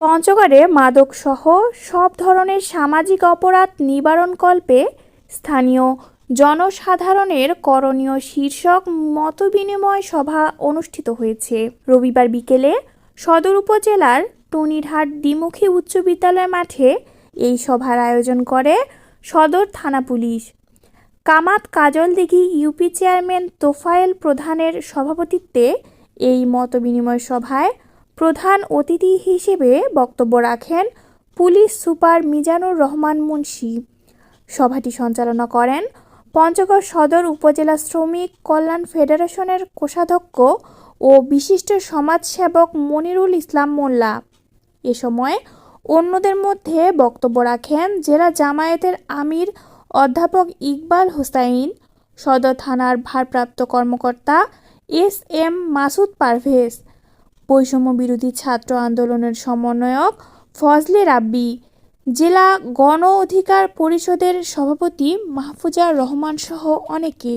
পঞ্চগড়ে মাদকসহ সব ধরনের সামাজিক অপরাধ নিবারণকল্পে স্থানীয় জনসাধারণের করণীয় শীর্ষক মতবিনিময় সভা অনুষ্ঠিত হয়েছে। রবিবার বিকেলে সদর উপজেলার টুনিরহাট দ্বিমুখী উচ্চ বিদ্যালয় মাঠে এই সভার আয়োজন করে সদর থানা police. Kamat Kajaldighi UP chairman Tofayel প্রধানের সভাপতিত্বে এই মতবিনিময় সভায় প্রধান অতিথি হিসেবে বক্তব্য রাখেন পুলিশ সুপার মিজানুর রহমান মুন্সি। সভাটি সঞ্চালনা করেন পঞ্চগড় সদর উপজেলা শ্রমিক কল্যাণ ফেডারেশনের কোষাধ্যক্ষ ও বিশিষ্ট সমাজসেবক মনিরুল ইসলাম মোল্লা। এ সময় অন্যদের মধ্যে বক্তব্য রাখেন জেলা জামায়াতের আমির অধ্যাপক ইকবাল হোসাইন, সদর থানার ভারপ্রাপ্ত কর্মকর্তা এস এম মাসুদ পারভেজ বৈষম্য বিরোধী ছাত্র আন্দোলনের সমন্বয়ক ফজলে রাব্বি। জেলা গণ অধিকার পরিষদের সভাপতি মাহফুজা রহমান সহ অনেকে।